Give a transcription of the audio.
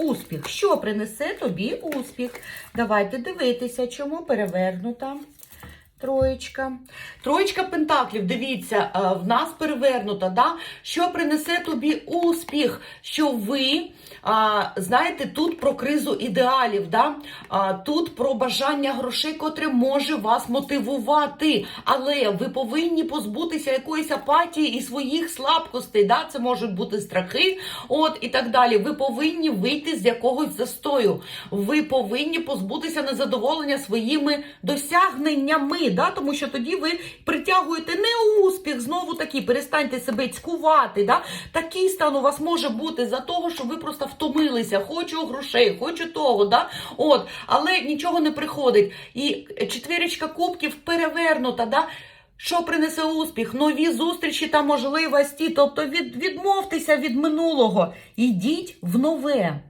успіх. Що принесе тобі успіх? Давайте дивитися, чому перевернута. Троєчка. Троєчка пентаклів, дивіться, е, в нас перевернута, да? що принесе тобі успіх, що ви, а, знаєте, тут про кризу ідеалів, да? а, тут про бажання грошей, котре може вас мотивувати. Але ви повинні позбутися якоїсь апатії і своїх слабкостей. Да? Це можуть бути страхи, от і так далі. Ви повинні вийти з якогось застою. Ви повинні позбутися незадоволення своїми досягненнями, да? тому що тоді ви притягуєте не успіх, знову таки, перестаньте себе цькувати. Да? Такий стан у вас може бути за того, що ви просто втомилися, хочу грошей, хочу того. Да? От, але нічого не приходить. І четвірочка кубків перевернута. Да? Що принесе успіх? Нові зустрічі та можливості. Тобто від, відмовтеся від минулого. Ідіть в нове.